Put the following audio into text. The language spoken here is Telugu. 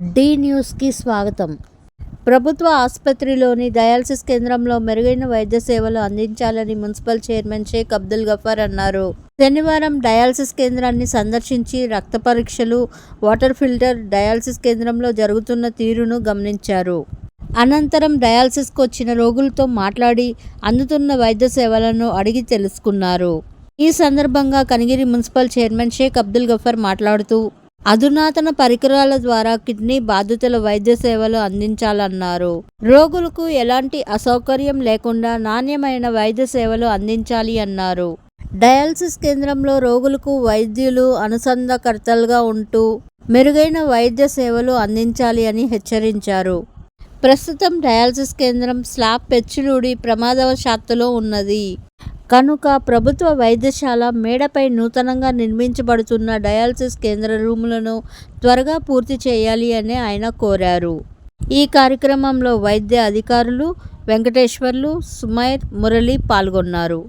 డి న్యూస్కి స్వాగతం. ప్రభుత్వ ఆసుపత్రిలోని డయాలసిస్ కేంద్రంలో మెరుగైన వైద్య సేవలు అందించాలని మున్సిపల్ చైర్మన్ షేక్ అబ్దుల్ గఫార్ అన్నారు. శనివారం డయాలసిస్ కేంద్రాన్ని సందర్శించి రక్త పరీక్షలు వాటర్ ఫిల్టర్ డయాలసిస్ కేంద్రంలో జరుగుతున్న తీరును గమనించారు. అనంతరం డయాలసిస్కు వచ్చిన రోగులతో మాట్లాడి అందుతున్న వైద్య సేవలను అడిగి తెలుసుకున్నారు. ఈ సందర్భంగా కనిగిరి మున్సిపల్ చైర్మన్ షేక్ అబ్దుల్ గఫర్ మాట్లాడుతూ అధునాతన పరికరాల ద్వారా కిడ్నీ బాధితుల వైద్య సేవలు అందించాలన్నారు. రోగులకు ఎలాంటి అసౌకర్యం లేకుండా నాణ్యమైన వైద్య సేవలు అందించాలి అన్నారు. డయాలసిస్ కేంద్రంలో రోగులకు వైద్యులు అనుసంధకర్తలుగా ఉంటూ మెరుగైన వైద్య సేవలు అందించాలి అని హెచ్చరించారు. ప్రస్తుతం డయాలసిస్ కేంద్రం స్లాబ్ పెచ్చులుడి ప్రమాదవశాత్తులో ఉన్నది. కనుక ప్రభుత్వ వైద్యశాల మేడపై నూతనంగా నిర్మించబడుతున్న డయాలసిస్ కేంద్ర రూములను త్వరగా పూర్తి చేయాలి అని ఆయన కోరారు. ఈ కార్యక్రమంలో వైద్య అధికారులు వెంకటేశ్వర్లు సుమైర్ మురళి పాల్గొన్నారు.